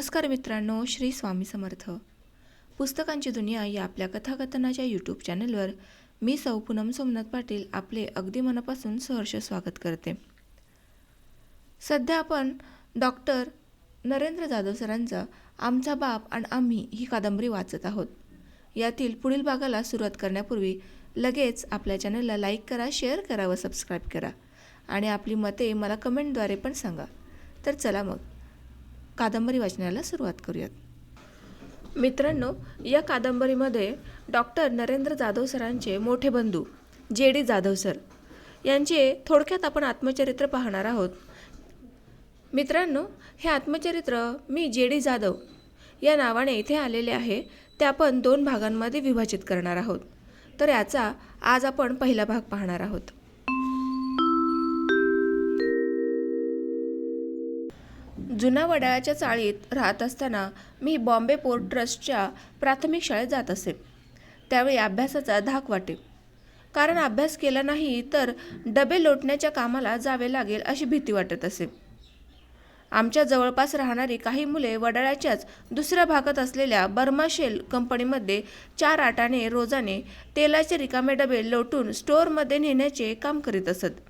नमस्कार मित्रांनो श्री स्वामी समर्थ. पुस्तकांची दुनिया या आपल्या कथाकथनाच्या यूट्यूब चॅनलवर मी सौ पूनम सोमनाथ पाटील आपले अगदी मनापासून सहर्ष स्वागत करते. सध्या आपण डॉक्टर नरेंद्र जाधव सरांचा आमचा बाप आणि आम्ही ही कादंबरी वाचत आहोत. यातील पुढील भागाला सुरुवात करण्यापूर्वी लगेच आपल्या चॅनलला लाईक करा शेअर करा व सबस्क्राईब करा. आणि आपली मते मला कमेंटद्वारे पण सांगा. तर चला मग. कादंबरी वाचनाला सुरुवात करूयात. मित्रांनो या कादंबरीमध्ये डॉक्टर नरेंद्र जाधव सरांचे मोठे बंधू जे डी जाधव सर यांचे थोडक्यात आपण आत्मचरित्र पाहणार आहोत. मित्रांनो हे आत्मचरित्र मी जे डी जाधव या नावाने इथे आलेले आहे ते आपण दोन भागांमध्ये विभाजित करणार आहोत. तर याचा आज आपण पहिला भाग पाहणार आहोत. जुना वडाळ्याच्या चाळीत राहत असताना मी बॉम्बे पोर्ट ट्रस्टच्या प्राथमिक शाळेत जात असे. त्यावेळी अभ्यासाचा धाक वाटे. कारण अभ्यास केला नाही तर डबे लोटण्याच्या कामाला जावे लागेल अशी भीती वाटत असे. आमच्या जवळपास राहणारी काही मुले वडाळ्याच्याच दुसऱ्या भागात असलेल्या बर्मा शेल कंपनीमध्ये चार आटाने रोजाने तेलाचे रिकामे डबे लोटून स्टोअरमध्ये नेण्याचे काम करीत असत.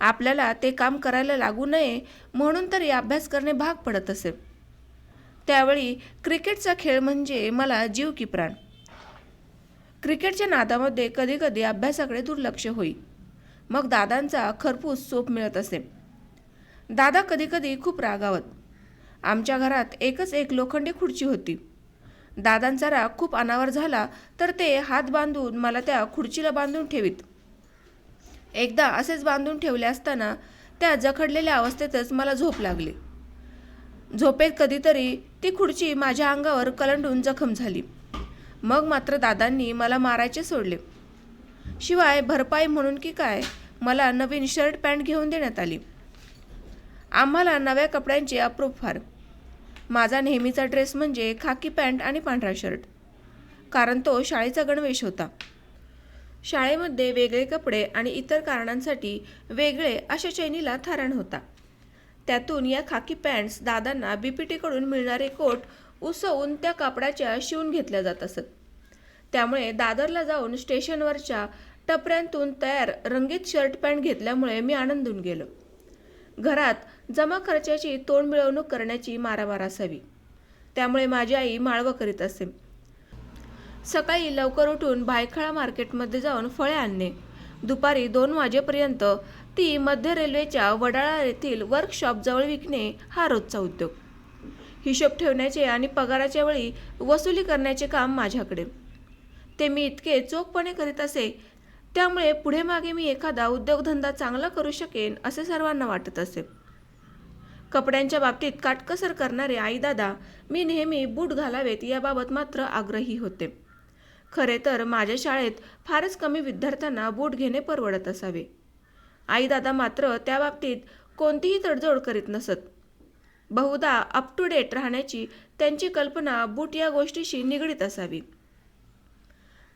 आपल्याला ते काम करायला लागू नये म्हणून तरी अभ्यास करणे भाग पडत असे. त्यावेळी क्रिकेटचा खेळ म्हणजे मला जीव की प्राण. क्रिकेटच्या नादामध्ये कधीकधी अभ्यासाकडे दुर्लक्ष होई. मग दादांचा खरपूस सोप मिळत असे. दादा कधीकधी खूप रागावत. आमच्या घरात एकच एक लोखंडी खुर्ची होती. दादांचा राग खूप अनावर झाला तर ते हात बांधून मला त्या खुर्चीला बांधून ठेवीत. एकदा असेच बांधून ठेवले असताना त्या जखडलेल्या अवस्थेतच मला झोप लागली. झोपेत कधीतरी ती खुर्ची माझ्या अंगावर कलंडून जखम झाली. मग मात्र दादांनी मला मारायचे सोडले. शिवाय भरपाई म्हणून की काय मला नवीन शर्ट पॅन्ट घेऊन देण्यात आली. आम्हाला नव्या कपड्यांचे अप्रूप फार. माझा नेहमीचा ड्रेस म्हणजे खाकी पॅन्ट आणि पांढरा शर्ट. कारण तो शाळेचा गणवेश होता. शाळेमध्ये वेगळे कपडे आणि इतर कारणांसाठी वेगळे अशा चैनीला थारण होता. त्यातून या खाकी पॅन्ट्स दादांना बीपीटीकडून मिळणारे कोट उसवून त्या कापडाच्या शिवून घेतल्या जात असत. त्यामुळे दादरला जाऊन स्टेशनवरच्या टपऱ्यांतून तयार रंगीत शर्ट पॅन्ट घेतल्यामुळे मी आनंदून गेलो. घरात जमा खर्चाची तोंड मिळवणूक करण्याची मारामार असावी. त्यामुळे माझी आई माळवं करीत असे. सकाळी लवकर उठून भायखळा मार्केटमध्ये जाऊन फळे आणणे. दुपारी दोन वाजेपर्यंत ती मध्य रेल्वेच्या वडाळा येथील वर्कशॉपजवळ विकणे हा रोजचा उद्योग. हिशोब ठेवण्याचे आणि पगाराच्या वेळी वसुली करण्याचे काम माझ्याकडे. ते मी इतके चोखपणे करीत असे त्यामुळे पुढे मागे मी एखादा उद्योगधंदा चांगला करू शकेन असे सर्वांना वाटत असे. कपड्यांच्या बाबतीत काटकसर करणारे आईदादा मी नेहमी बूट घालावेत याबाबत मात्र आग्रही होते. खरे तर माझ्या शाळेत फारच कमी विद्यार्थ्यांना बूट घेणे परवडत असावे. आईदादा मात्र त्या बाबतीत कोणतीही तडजोड करीत नसत. बहुधा अप टू डेट राहण्याची त्यांची कल्पना बूट या गोष्टीशी निगडीत असावी.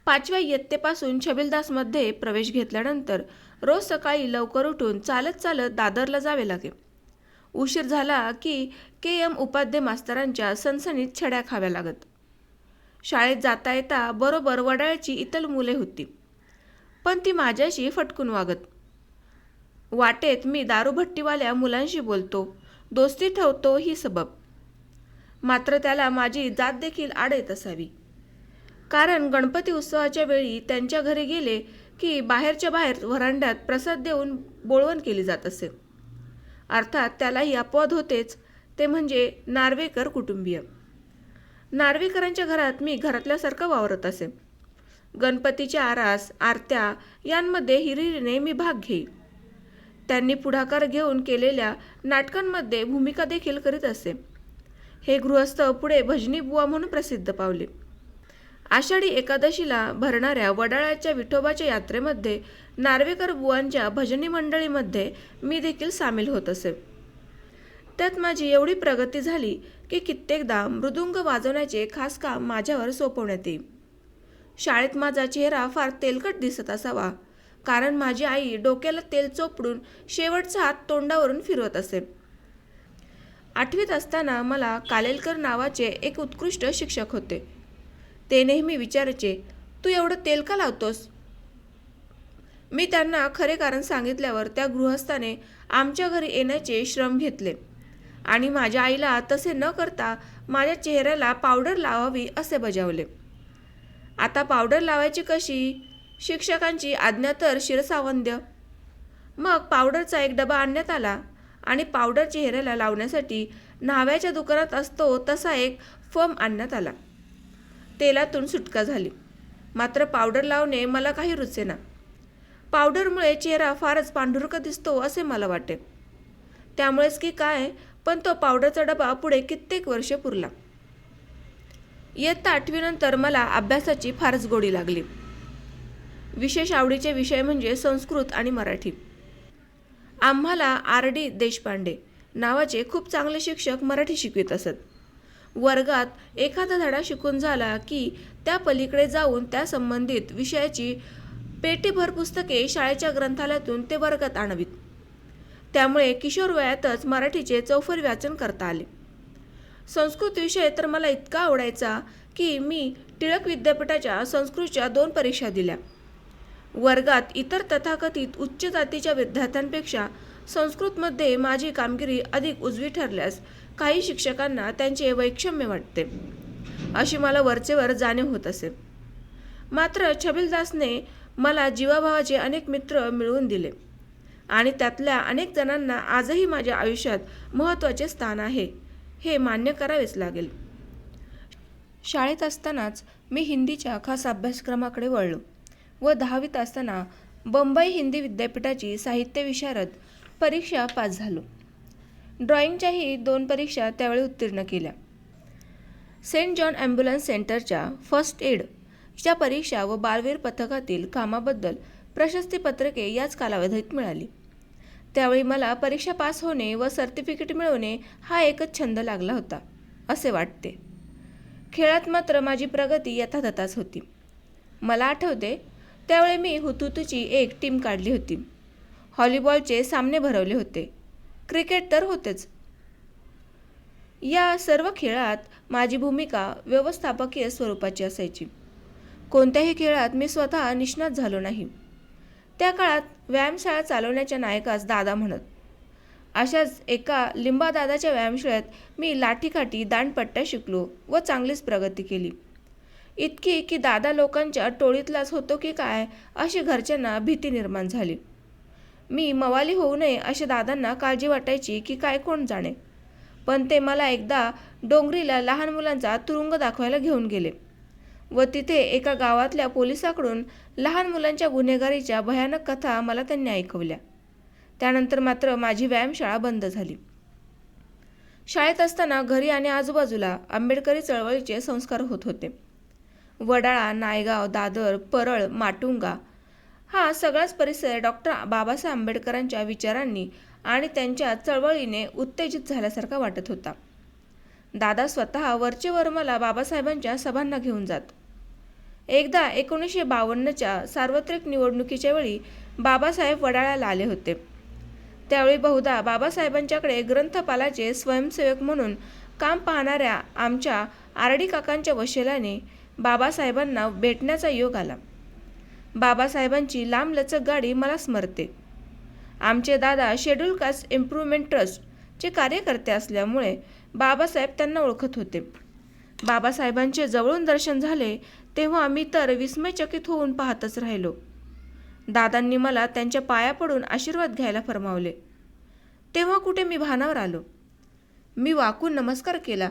पाचव्या इयत्तेपासून छबिलदासमध्ये प्रवेश घेतल्यानंतर रोज सकाळी लवकर उठून चालत चालत दादरला जावे लागे उशीर झाला की के एम उपाध्ये मास्तरांच्या सणसणीत छड्या खाव्या लागत. शाळेत जाता येता बरोबर वडाळची इतर मुले होती. पण ती माझ्याशी फटकून वागत. वाटेत मी दारूभट्टीवाल्या मुलांशी बोलतो. दोस्ती ठेवतो ही सबब. मात्र त्याला माझी जात देखील आड येत असावी. कारण गणपती उत्सवाच्या वेळी त्यांच्या घरी गेले की बाहेरच्या बाहेर व्हरांड्यात प्रसाद देऊन बोळवण केली जात असे. अर्थात त्यालाही अपवाद होतेच. ते म्हणजे नार्वेकर कुटुंबीय. नार्वेकरांच्या घरात मी घरातल्यासारखं वावरत असे. गणपतीच्या आरास आरत्या यांमध्ये हिरिरीने मी भाग घेई. त्यांनी पुढाकार घेऊन केलेल्या नाटकांमध्ये भूमिका देखील करीत असे. हे गृहस्थ पुढे भजनी बुवा म्हणून प्रसिद्ध पावले. आषाढी एकादशीला भरणाऱ्या वडाळ्याच्या विठोबाच्या यात्रेमध्ये नार्वेकर बुवांच्या भजनी मंडळीमध्ये मी देखील सामील होत असे. त्यात माझी एवढी प्रगती झाली की कित्येकदा मृदुंग वाजवण्याचे खास काम माझ्यावर सोपवण्यात येई शाळेत माझा चेहरा फार तेलकट दिसत असावा कारण माझी आई डोक्याला तेल चोपडून शेवटचा हात तोंडावरून फिरवत असे. आठवीत असताना मला कालेलकर नावाचे एक उत्कृष्ट शिक्षक होते. ते नेहमी विचारायचे तू एवढं तेल का लावतोस? मी त्यांना खरे कारण सांगितल्यावर त्या गृहस्थाने आमच्या घरी येण्याचे श्रम घेतले. आणि माझ्या आईला तसे न करता माझ्या चेहऱ्याला पावडर लावावी असे बजावले. आता पावडर लावायची कशी? शिक्षकांची आज्ञा तर शिरसावंद्य. मग पावडरचा एक डबा आणण्यात आला आणि पावडर चेहऱ्याला लावण्यासाठी न्हाव्याच्या दुकानात असतो तसा एक फम आणण्यात आला. तेलातून सुटका झाली. मात्र पावडर लावणे मला काही रुचेना. पावडरमुळे चेहरा फारच पांढुरका दिसतो असे मला वाटे. त्यामुळेच की काय पण तो पावडरचा डबा पुढे कित्येक वर्षे पुरला. इयत्ता आठवीनंतर मला अभ्यासाची फारच गोडी लागली. विशेष आवडीचे विषय म्हणजे संस्कृत आणि मराठी. आम्हाला आर डी देशपांडे नावाचे खूप चांगले शिक्षक मराठी शिकवित असत. वर्गात एखादा धडा शिकून झाला की त्या पलीकडे जाऊन त्या संबंधित विषयाची पेटीभर पुस्तके शाळेच्या ग्रंथालयातून ते वर्गात आणवीत. त्यामुळे किशोर वयातच मराठीचे चौफर वाचन करता आले. संस्कृत विषय तर मला इतका आवडायचा की मी टिळक विद्यापीठाच्या संस्कृतच्या दोन परीक्षा दिल्या. वर्गात इतर तथाकथित उच्च जातीच्या विद्यार्थ्यांपेक्षा संस्कृतमध्ये माझी कामगिरी अधिक उजवी ठरल्यास काही शिक्षकांना त्यांचे वैषम्य वाटते. अशी मला वरचेवर जाणीव होत असे. मात्र छबिलदासने मला जीवाभावाचे अनेक मित्र मिळवून दिले. आणि त्यातल्या अनेक जणांना आजही माझ्या आयुष्यात महत्त्वाचे स्थान आहे हे मान्य करावेच लागेल. शाळेत असतानाच मी हिंदीच्या खास अभ्यासक्रमाकडे वळलो व दहावीत असताना बंबई हिंदी विद्यापीठाची साहित्य विशारद परीक्षा पास झालो. ड्रॉइंगच्याही दोन परीक्षा त्यावेळी उत्तीर्ण केल्या. सेंट जॉन ॲम्ब्युलन्स सेंटरच्या फर्स्ट एडच्या परीक्षा व बालवीर पथकातील कामाबद्दल प्रशस्तीपत्रके याच कालावधीत मिळाली. त्यावेळी मला परीक्षा पास होणे व सर्टिफिकेट मिळवणे हा एकच छंद लागला होता असे वाटते. खेळात मात्र माझी प्रगती यथातथाच होती. मला आठवते त्यावेळी मी हुतुतूची एक टीम काढली होती. हॉलीबॉलचे सामने भरवले होते. क्रिकेट तर होतेच. या सर्व खेळात माझी भूमिका व्यवस्थापकीय स्वरूपाची असायची. कोणत्याही खेळात मी स्वतः निष्णात झालो नाही. त्या काळात व्यायामशाळा चालवण्याच्या नायकास दादा म्हणत. अशाच एका लिंबादादाच्या व्यायामशाळेत मी लाठीकाठी दांडपट्ट्या शिकलो व चांगलीच प्रगती केली. इतकी की दादा लोकांच्या टोळीतलाच होतो की काय अशी घरच्यांना भीती निर्माण झाली. मी मवाली होऊ नये अशा दादांना काळजी वाटायची की काय कोण जाणे. पण ते मला एकदा डोंगरीला लहान मुलांचा तुरुंग दाखवायला घेऊन गेले. व तिथे एका गावातल्या पोलिसाकडून लहान मुलांच्या गुन्हेगारीच्या भयानक कथा मला त्यांनी ऐकवल्या. त्यानंतर मात्र माझी व्यायामशाळा बंद झाली. शाळेत असताना घरी आणि आजूबाजूला आंबेडकरी चळवळीचे संस्कार होत होते. वडाळा नायगाव दादर परळ माटुंगा हा सगळाच परिसर डॉक्टर बाबासाहेब आंबेडकरांच्या विचारांनी आणि त्यांच्या चळवळीने उत्तेजित झाल्यासारखा वाटत होता. दादा स्वतः वरचेवर मला बाबासाहेबांच्या सभांना घेऊन जात. एकदा एकोणीसशे बावन्नच्या सार्वत्रिक निवडणुकीच्या वेळी बाबासाहेब वडाळ्याला आले होते. त्यावेळी बहुधा बाबासाहेबांच्याकडे ग्रंथपालाचे स्वयंसेवक म्हणून काम पाहणाऱ्या आमच्या आरडी काकांच्या वशिलाने बाबासाहेबांना भेटण्याचा योग आला. बाबासाहेबांची लांबलचक गाडी मला स्मरते. आमचे दादा शेड्यूल कास्ट इम्प्रूव्हमेंट ट्रस्टचे कार्यकर्ते असल्यामुळे बाबासाहेब त्यांना ओळखत होते. बाबासाहेबांचे जवळून दर्शन झाले तेव्हा मी तर विस्मयचकित होऊन पाहतच राहिलो. दादांनी मला त्यांच्या पाया पडून आशीर्वाद घ्यायला फरमावले. तेव्हा कुठे मी भानावर आलो? मी वाकून नमस्कार केला.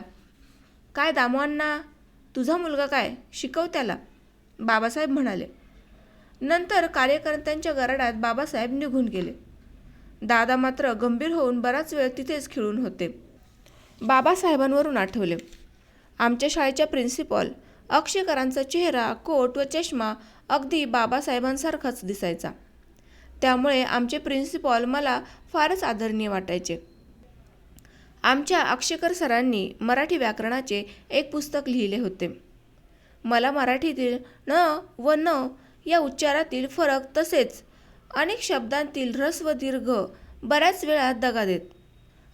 काय दामोअण्णा तुझा मुलगा काय? शिकव त्याला बाबासाहेब म्हणाले. नंतर कार्यकर्त्यांच्या गराडात बाबासाहेब निघून गेले. दादा मात्र गंभीर होऊन बराच वेळ तिथेच खिळून होते. बाबासाहेबांवरून आठवले. आमच्या शाळेच्या प्रिन्सिपॉल अक्षयकरांचा चेहरा कोट व चष्मा अगदी बाबासाहेबांसारखाच दिसायचा. त्यामुळे आमचे प्रिन्सिपॉल मला फारच आदरणीय वाटायचे. आमच्या अक्षयकर सरांनी मराठी व्याकरणाचे एक पुस्तक लिहिले होते. मला मराठीतील न व न या उच्चारातील फरक तसेच अनेक शब्दांतील ऱ्हस्व दीर्घ बऱ्याच वेळा दगा देत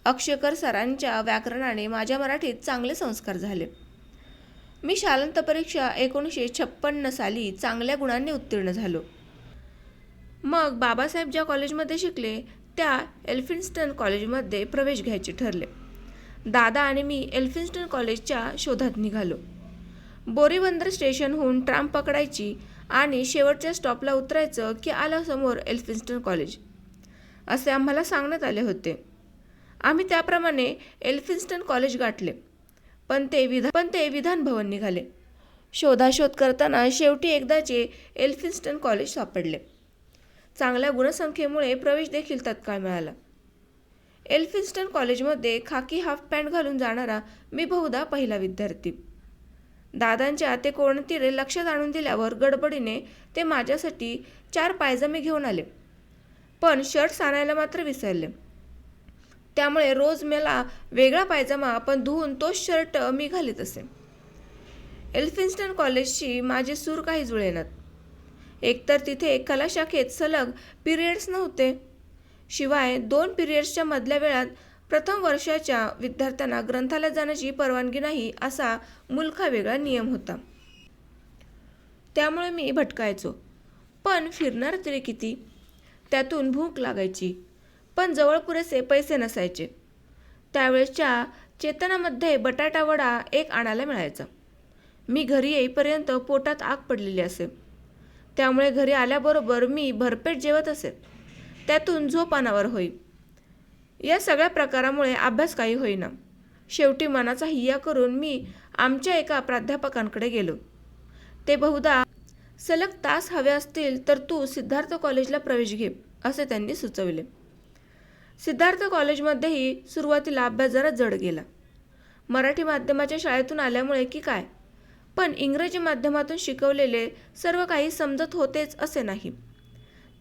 अक्षयकर सरांच्या व्याकरणाने माझ्या मराठीत चांगले संस्कार झाले. मी शालांत परीक्षा एकोणीसशे छप्पन्न साली चांगल्या गुणांनी उत्तीर्ण झालो. मग बाबासाहेब ज्या कॉलेजमध्ये शिकले त्या एल्फिन्स्टन कॉलेजमध्ये प्रवेश घ्यायचे ठरले. दादा आणि मी एल्फिन्स्टन कॉलेजच्या शोधात निघालो. बोरीबंदर स्टेशनहून ट्राम पकडायची आणि शेवटच्या स्टॉपला उतरायचं की आलं समोर एल्फिन्स्टन कॉलेज. असे आम्हाला सांगण्यात आले होते. आम्ही त्याप्रमाणे एल्फिन्स्टन कॉलेज गाठले. पण ते विधान पण ते विधानभवन निघाले. शोधाशोध करताना शेवटी एकदाचे एल्फिन्स्टन कॉलेज सापडले. चांगल्या गुणसंख्येमुळे प्रवेश देखील तत्काळ मिळाला. एल्फिन्स्टन कॉलेजमध्ये खाकी हाफ पॅन्ट घालून जाणारा मी बहुधा पहिला विद्यार्थी. दादांच्या ते कोणतीरे लक्षात आणून दिल्यावर गडबडीने ते माझ्यासाठी चार पायजमे घेऊन आले. पण शर्ट्स आणायला मात्र विसरले. त्यामुळे रोज मला वेगळा पायजमा पण धुवून तोच शर्ट मी घालीत असे. एल्फिन्स्टन कॉलेजशी माझे सूर काही जुळेनात. एकतर तिथे कला शाखेत सलग पिरियड्स नव्हते. शिवाय दोन पिरियड्सच्या मधल्या वेळात प्रथम वर्षाच्या विद्यार्थ्यांना ग्रंथालयात जाण्याची परवानगी नाही असा मुलखा वेगळा नियम होता. त्यामुळे मी भटकायचो. पण फिरणार तरी किती? त्यातून भूक लागायची. पण जवळ पुरेसे पैसे नसायचे. त्यावेळेसच्या चेतनामध्ये बटाटा वडा एक आणायला मिळायचा. मी घरी येईपर्यंत पोटात आग पडलेली असे. त्यामुळे घरी आल्याबरोबर मी भरपेट जेवत असे. त्यातून झोप अनावर होई. या सगळ्या प्रकारामुळे अभ्यास काही होईना. शेवटी मनाचा हिया करून मी आमच्या एका प्राध्यापकांकडे गेलो. ते बहुधा सलग तास हवे असतील तर तू सिद्धार्थ कॉलेजला प्रवेश घे असे त्यांनी सुचविले. सिद्धार्थ कॉलेजमध्येही सुरुवातीला अभ्यास जरा जड गेला. मराठी माध्यमाच्या शाळेतून आल्यामुळे की काय? पण इंग्रजी माध्यमातून शिकवलेले सर्व काही समजत होतेच असे नाही.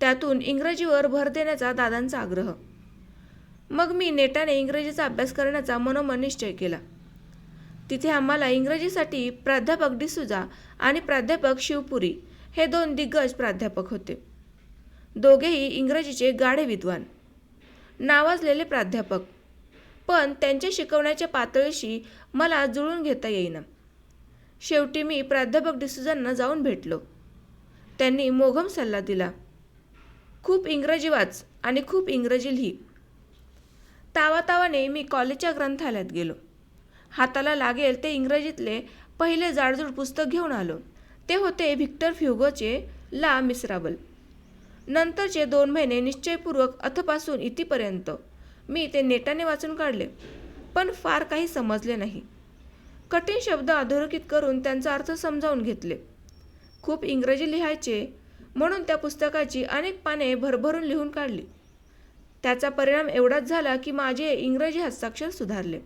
त्यातून इंग्रजीवर भर देण्याचा दादांचा आग्रह. मग मी नेटाने इंग्रजीचा अभ्यास करण्याचा मनोमन निश्चय केला. तिथे आम्हाला इंग्रजीसाठी प्राध्यापक डिसुजा आणि प्राध्यापक शिवपुरी हे दोन दिग्गज प्राध्यापक होते. दोघेही इंग्रजीचे गाढे विद्वान. नावाजलेले प्राध्यापक. पण त्यांच्या शिकवण्याच्या पातळीशी मला जुळून घेता येईना. शेवटी मी प्राध्यापक डिसुजांना जाऊन भेटलो. त्यांनी मोघम सल्ला दिला. खूप इंग्रजी वाच आणि खूप इंग्रजी लिही. तावातावाने मी कॉलेजच्या ग्रंथालयात गेलो. हाताला लागेल ते इंग्रजीतले पहिले जाडजूड पुस्तक घेऊन आलो. ते होते व्हिक्टर फ्युगोचे ला मिसराबल. नंतरचे दोन महिने निश्चयपूर्वक अथपासून इथपर्यंत मी ते नेटाने वाचून काढले पण फार काही समजले नाही. कठीण शब्द अधोरेखित करून त्यांचा अर्थ समजावून घेतले. खूप इंग्रजी लिहायचे म्हणून त्या पुस्तकाची अनेक पाने भरभरून लिहून काढली. त्याचा परिणाम एवढाच झाला की माझे इंग्रजी हस्ताक्षर सुधारले.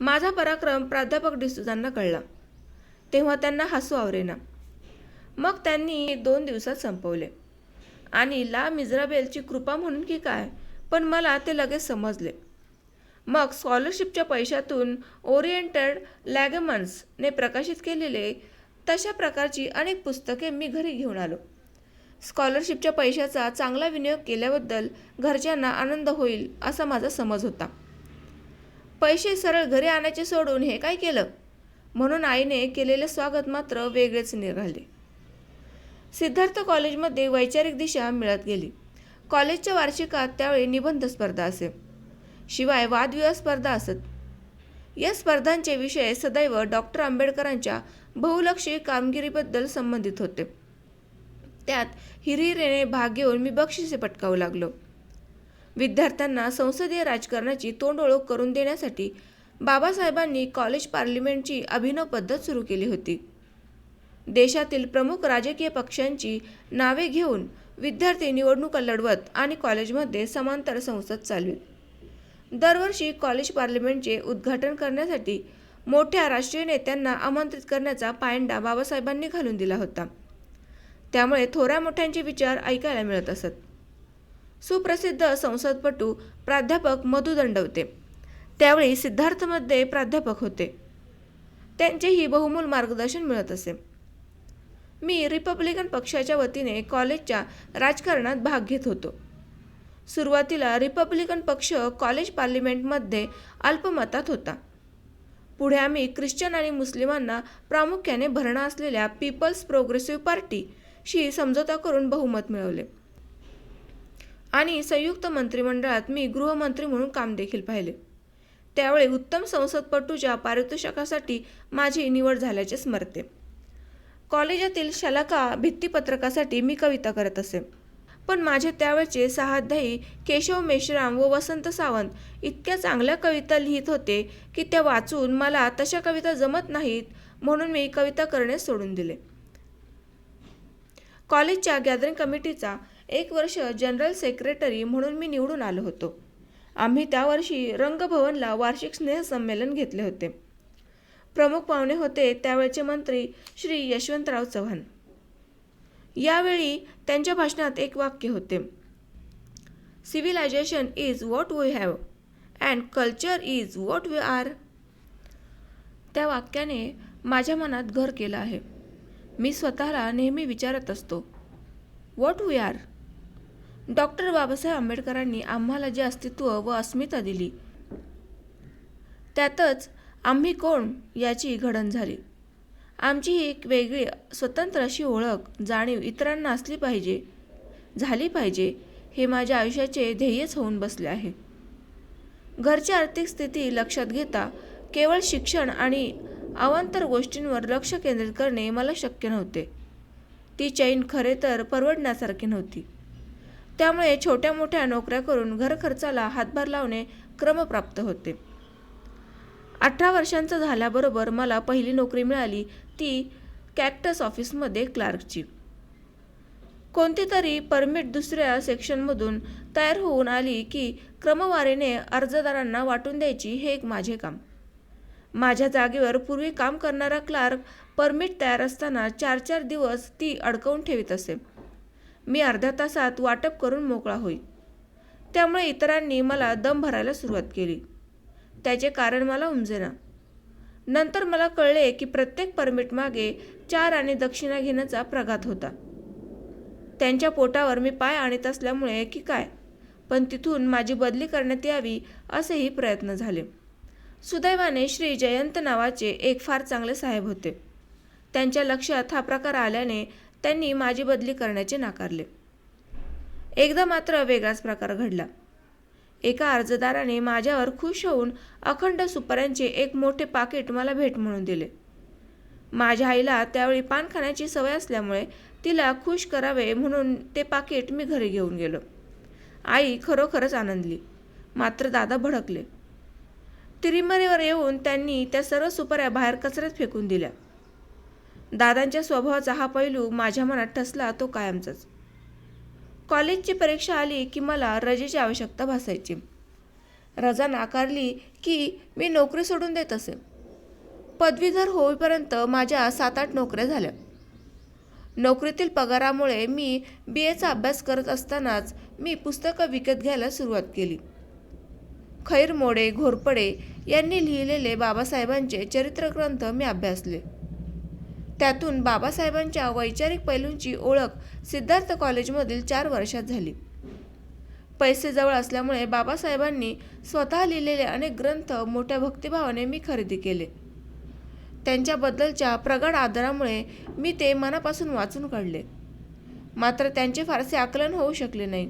माझा पराक्रम प्राध्यापक डिसूजांना कळला. तेव्हा त्यांना हसू आवरेना. मग त्यांनी दोन दिवसात संपवले. आणि ला मिझराबेलची कृपा म्हणून की काय? पण मला ते लगेच समजले. मग स्कॉलरशिपच्या पैशातून ओरिएंटेड लॅगमन्सने प्रकाशित केलेले तशा प्रकारची अनेक पुस्तके मी घरी घेऊन आलो. स्कॉलरशिपच्या पैशाचा चांगला विनियोग केल्याबद्दल घरच्यांना आनंद होईल असा माझा समज होता. पैसे सरळ घरी आणायचे सोडून हे काय केलं? म्हणून आईने केलेले स्वागत मात्र वेगळेच निघाले सिद्धार्थ कॉलेजमध्ये वैचारिक दिशा मिळत गेली. कॉलेजच्या वार्षिकात त्यावेळी निबंध स्पर्धा असे. शिवाय वादविवाद स्पर्धा असत. या स्पर्धांचे विषय सदैव डॉक्टर आंबेडकरांच्या बहुलक्षी कामगिरीबद्दल संबंधित होते. त्यात हिरिरीने भाग घेऊन मी बक्षिसे पटकावू लागलो. विद्यार्थ्यांना संसदीय राजकारणाची तोंड ओळख करून देण्यासाठी बाबासाहेबांनी कॉलेज पार्लिमेंटची अभिनव पद्धत सुरू केली होती. देशातील प्रमुख राजकीय पक्षांची नावे घेऊन विद्यार्थी निवडणुका लढवत आणि कॉलेजमध्ये समांतर संसद चालवित दरवर्षी कॉलेज पार्लिमेंटचे उद्घाटन करण्यासाठी मोठ्या राष्ट्रीय नेत्यांना आमंत्रित करण्याचा पायंडा बाबासाहेबांनी घालून दिला होता. त्यामुळे थोड्या मोठ्यांचे विचार ऐकायला मिळत असत. सुप्रसिद्ध संसदपटू प्राध्यापक मधु दंडवते. त्यावेळी सिद्धार्थमध्ये प्राध्यापक होते. त्यांचेही बहुमूल मार्गदर्शन मिळत असे. मी रिपब्लिकन पक्षाच्या वतीने कॉलेजच्या राजकारणात भाग घेत होतो. सुरुवातीला रिपब्लिकन पक्ष कॉलेज पार्लिमेंटमध्ये अल्पमतात होता. पुढे आम्ही ख्रिश्चन आणि मुस्लिमांना प्रामुख्याने भरणा असलेल्या पीपल्स प्रोग्रेसिव्ह पार्टीशी समझोता करून बहुमत मिळवले. आणि संयुक्त मंत्रिमंडळात मी गृहमंत्री म्हणून काम देखील पाहिले. त्यावेळी उत्तम संसदपटूच्या पारितोषिकासाठी माझी निवड झाल्याचे स्मरते. कॉलेजातील शलाका भित्तीपत्रकासाठी मी कविता करत असे. पण माझे त्यावेळचे सहाध्यायी केशव मेश्राम व वसंत सावंत इतक्या चांगल्या कविता लिहित होते की त्या वाचून मला तशा कविता जमत नाहीत म्हणून मी कविता करणे सोडून दिले. कॉलेजच्या गॅदरिंग कमिटीचा एक वर्ष जनरल सेक्रेटरी म्हणून मी निवडून आलो होतो. आम्ही त्या वर्षी रंगभवनला वार्षिक स्नेहसंमेलन घेतले होते. प्रमुख पाहुणे होते त्यावेळचे मंत्री श्री यशवंतराव चव्हाण. यावेळी त्यांच्या भाषणात एक वाक्य होते. Civilization is what we have and culture is what we are त्या वाक्याने माझ्या मनात घर केलं आहे. मी स्वतःला नेहमी विचारत असतो what we are doctor Babasaheb आंबेडकरांनी आम्हाला जे अस्तित्व व अस्मिता दिली त्यातच आम्ही कोण याची घडण झाली? आमची ही एक वेगळी स्वतंत्र अशी ओळख जाणीव इतरांना असली पाहिजे झाली पाहिजे हे माझ्या आयुष्याचे ध्येयच होऊन बसले आहे. घरची आर्थिक स्थिती लक्षात घेता केवळ शिक्षण आणि अवांतर गोष्टींवर लक्ष केंद्रित करणे मला शक्य नव्हते. ती चैन खरे तर परवडण्यासारखी नव्हती. त्यामुळे छोट्या मोठ्या नोकऱ्या करून घरखर्चाला हातभार लावणे क्रमप्राप्त होते. अठरा वर्षांचं झाल्याबरोबर मला पहिली नोकरी मिळाली ती कॅक्टस ऑफिसमध्ये क्लार्कची. कोणती तरी परमिट दुसऱ्या सेक्शनमधून तयार होऊन आली की क्रमवारीने अर्जदारांना वाटून द्यायची हे एक माझे काम. माझ्या जागेवर पूर्वी काम करणारा क्लार्क परमिट तयार असताना चार चार दिवस ती अडकवून ठेवीत असे. मी अर्ध्या तासात वाटप करून मोकळा होई. त्यामुळे इतरांनी मला दम भरायला सुरुवात केली. त्याचे कारण मला उमजेना. नंतर मला कळले की प्रत्येक परमिटमागे चार आणि दक्षिणा घेण्याचा प्रघात होता. त्यांच्या पोटावर मी पाय आणत असल्यामुळे की काय? पण तिथून माझी बदली करण्यात यावी असेही प्रयत्न झाले. सुदैवाने श्री जयंत नावाचे एक फार चांगले साहेब होते. त्यांच्या लक्षात हा प्रकार आल्याने त्यांनी माझी बदली करण्याचे नाकारले. एकदा मात्र वेगळाच प्रकार घडला. एका अर्जदाराने माझ्यावर खुश होऊन अखंड सुपाऱ्यांचे एक मोठे पाकिट मला भेट म्हणून दिले. माझ्या आईला त्यावेळी पान खाण्याची सवय असल्यामुळे तिला खुश करावे म्हणून ते पाकिट मी घरी घेऊन गेलो. आई खरोखरच आनंदली. मात्र दादा भडकले. तिरिमरीवर येऊन त्यांनी त्या सर्व सुपाऱ्या बाहेर कचऱ्यात फेकून दिल्या. दादांच्या स्वभावाचा हा पैलू माझ्या मनात ठसला तो कायमचाच. कॉलेजची परीक्षा आली की मला रजेची आवश्यकता भासायची. रजा नाकारली की मी नोकरी सोडून देत असे. पदवीधर होईपर्यंत माझ्या सात आठ नोकऱ्या झाल्या. नोकरीतील पगारामुळे मी बी एचा अभ्यास करत असतानाच मी पुस्तकं विकत घ्यायला सुरुवात केली. खैर मोडे घोरपडे यांनी लिहिलेले बाबासाहेबांचे चरित्रग्रंथ मी अभ्यासले. त्यातून बाबासाहेबांच्या वैचारिक पैलूंची ओळख सिद्धार्थ कॉलेजमधील चार वर्षात झाली. पैसे जवळ असल्यामुळे बाबासाहेबांनी स्वतः लिहिलेले अनेक ग्रंथ मोठ्या भक्तिभावाने मी खरेदी केले. त्यांच्याबद्दलच्या प्रगाढ आदरामुळे मी ते मनापासून वाचून काढले. मात्र त्यांचे फारसे आकलन होऊ शकले नाही.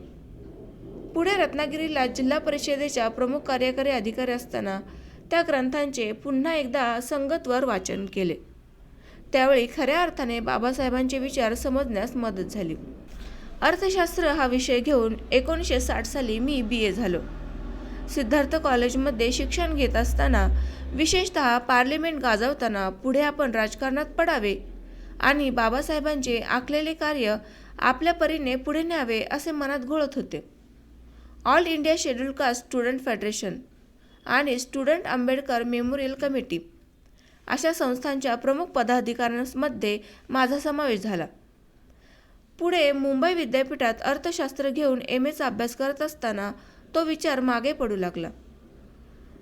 पुढे रत्नागिरीला जिल्हा परिषदेच्या प्रमुख कार्यकारी अधिकारी असताना त्या ग्रंथांचे पुन्हा एकदा संगतवर वाचन केले. त्यावेळी खऱ्या अर्थाने बाबासाहेबांचे विचार समजण्यास मदत झाली. अर्थशास्त्र हा विषय घेऊन एकोणीसशे साठ साली मी बी ए झालो. सिद्धार्थ कॉलेजमध्ये शिक्षण घेत असताना विशेषतः पार्लिमेंट गाजवताना पुढे आपण राजकारणात पडावे आणि बाबासाहेबांचे आखलेले कार्य आपल्या परीने पुढे न्यावे असे मनात घोळत होते. All India schedule caste student federation आणि स्टुडंट आंबेडकर मेमोरियल कमिटी अशा संस्थांच्या प्रमुख पदाधिकाऱ्यांमध्ये माझा समावेश झाला. पुढे मुंबई विद्यापीठात अर्थशास्त्र घेऊन एम एचा अभ्यास करत असताना तो विचार मागे पडू लागला.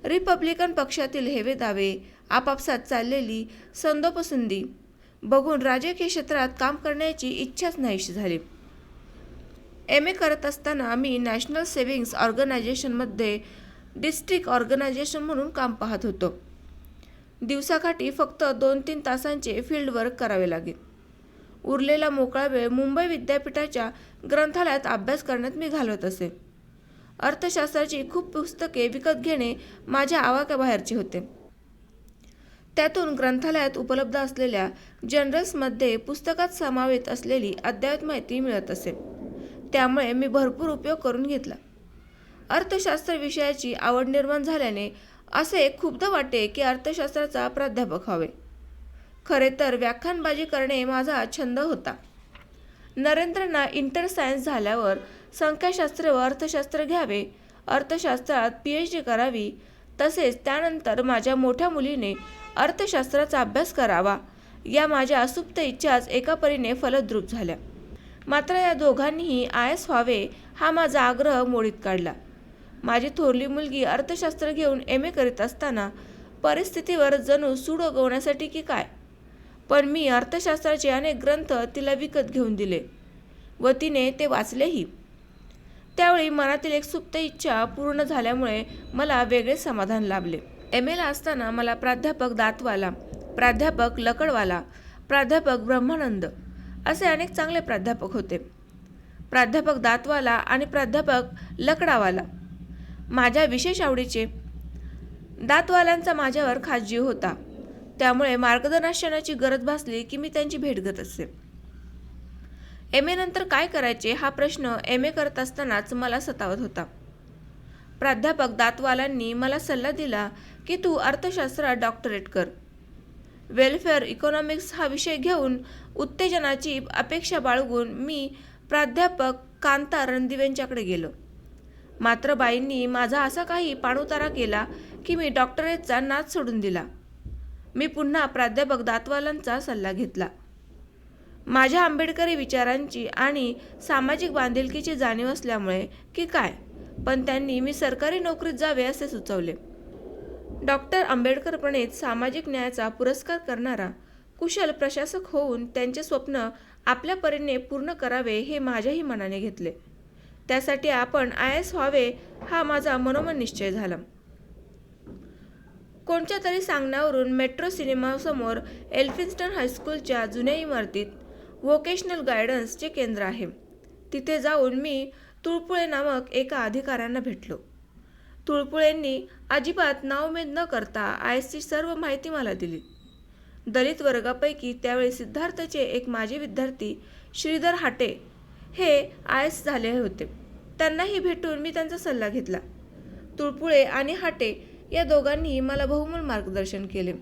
रिपब्लिकन पक्षातील हेवे दावे आपापसात चाललेली संदोपसंधी बघून राजकीय क्षेत्रात काम करण्याची इच्छाच नाहीशी झाली. एम ए करत असताना मी नॅशनल सेव्हिंग्स ऑर्गनायझेशनमध्ये डिस्ट्रिक्ट ऑर्गनायझेशन म्हणून काम पाहत होतो. दिवसाकाठी फक्त दोन तीन तासांचे फील्ड वर्क करावे लागेल. उरलेला मोकळा वेळ मुंबई विद्यापीठाच्या ग्रंथालयात अभ्यास करण्यात मी घालवत असे. अर्थशास्त्राची खूप पुस्तके विकत घेणे माझ्या आवाक्याबाहेरचे होते. त्यातून ग्रंथालयात उपलब्ध असलेल्या जनरल्समध्ये पुस्तकात समावेत असलेली अद्ययावत माहिती मिळत असे. त्यामुळे मी भरपूर उपयोग करून घेतला. अर्थशास्त्र विषयाची आवड निर्माण झाल्याने असे खूपदा वाटे की अर्थशास्त्राचा प्राध्यापक व्हावे. खरे तर व्याख्यानबाजी करणे माझा छंद होता. नरेंद्रना इंटर सायन्स झाल्यावर संख्याशास्त्र व अर्थशास्त्र घ्यावे अर्थशास्त्रात पी एच डी करावी तसेच त्यानंतर माझ्या मोठ्या मुलीने अर्थशास्त्राचा अभ्यास करावा या माझ्या सुप्त इच्छाच एका परीने फलद्रूप झाल्या. मात्र या दोघांनीही आय एस व्हावे हा माझा आग्रह मोडीत काढला. माझी थोरली मुलगी अर्थशास्त्र घेऊन एम ए करीत असताना परिस्थितीवर जणू सूड उगवण्यासाठी की काय? पण मी अर्थशास्त्राचे अनेक ग्रंथ तिला विकत घेऊन दिले व तिने ते वाचलेही. त्यावेळी मनातील एक सुप्त इच्छा पूर्ण झाल्यामुळे मला वेगळे समाधान लाभले. एम एला असताना मला प्राध्यापक दातवाला प्राध्यापक लकडवाला प्राध्यापक ब्रह्मानंद असे अनेक चांगले प्राध्यापक होते. प्राध्यापक दातवाला आणि प्राध्यापक लकडावाला माझ्या विशेष आवडीचे दातवाल्यांचा माझ्यावर खास जीव होता. त्यामुळे मार्गदर्शनाची गरज भासली की मी त्यांची भेट घेत असे. एम ए नंतर काय करायचे हा प्रश्न एम ए करत असतानाच मला सतावत होता. प्राध्यापक दातवालांनी मला सल्ला दिला की तू अर्थशास्त्रात डॉक्टरेट कर. वेलफेअर इकॉनॉमिक्स हा विषय घेऊन उत्तेजनाची अपेक्षा बाळगून मी प्राध्यापक कांता रणदिवेंच्याकडे गेलो. मात्र बाईंनी माझा असा काही पाणउतारा केला की मी डॉक्टरेटचा नाच सोडून दिला. मी पुन्हा प्राध्यापक दातवालांचा सल्ला घेतला. माझ्या आंबेडकरी विचारांची आणि सामाजिक बांधिलकीची जाणीव असल्यामुळे की काय पण त्यांनी मी सरकारी नोकरीत जावे असे सुचवले. डॉक्टर आंबेडकर प्रणित सामाजिक न्यायाचा पुरस्कार करणारा कुशल प्रशासक होऊन त्यांचे स्वप्न आपल्या परीने पूर्ण करावे हे माझ्याही मनाने घेतले. त्यासाठी आपण आय एस व्हावे हा माझा मनोमन निश्चय झाला. कोणत्या तरी सांगण्यावरून मेट्रो सिनेमासमोर एल्फिन्स्टन हायस्कूलच्या जुन्या इमारतीत व्होकेशनल गायडन्सचे केंद्र आहे. तिथे जाऊन मी तुळपुळे नामक एका अधिकाऱ्यांना भेटलो. तुळपुळेंनी अजिबात नावमेद न करता आय एसची सर्व माहिती मला दिली. दलित वर्गापैकी त्यावेळी सिद्धार्थचे एक माजी विद्यार्थी श्रीधर हाटे हे आयस झाले होते. त्यांनाही भेटून मी त्यांचा सल्ला घेतला. तुळपुळे आणि हाटे या दोघांनी मला बहुमूल मार्गदर्शन केले.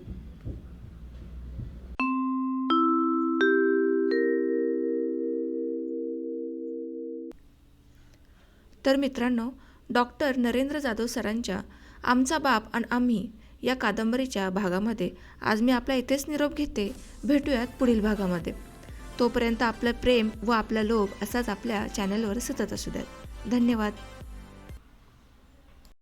तर मित्रांनो डॉक्टर नरेंद्र जाधव सरांच्या आमचा बाप आणि आम्ही या कादंबरीच्या भागामध्ये आज मी आपला इथेच निरोप घेते. भेटूयात पुढील भागामध्ये. तोपर्यंत आपलं प्रेम व आपला लोभ असाच आपल्या चॅनलवर सतत असू द्यात धन्यवाद.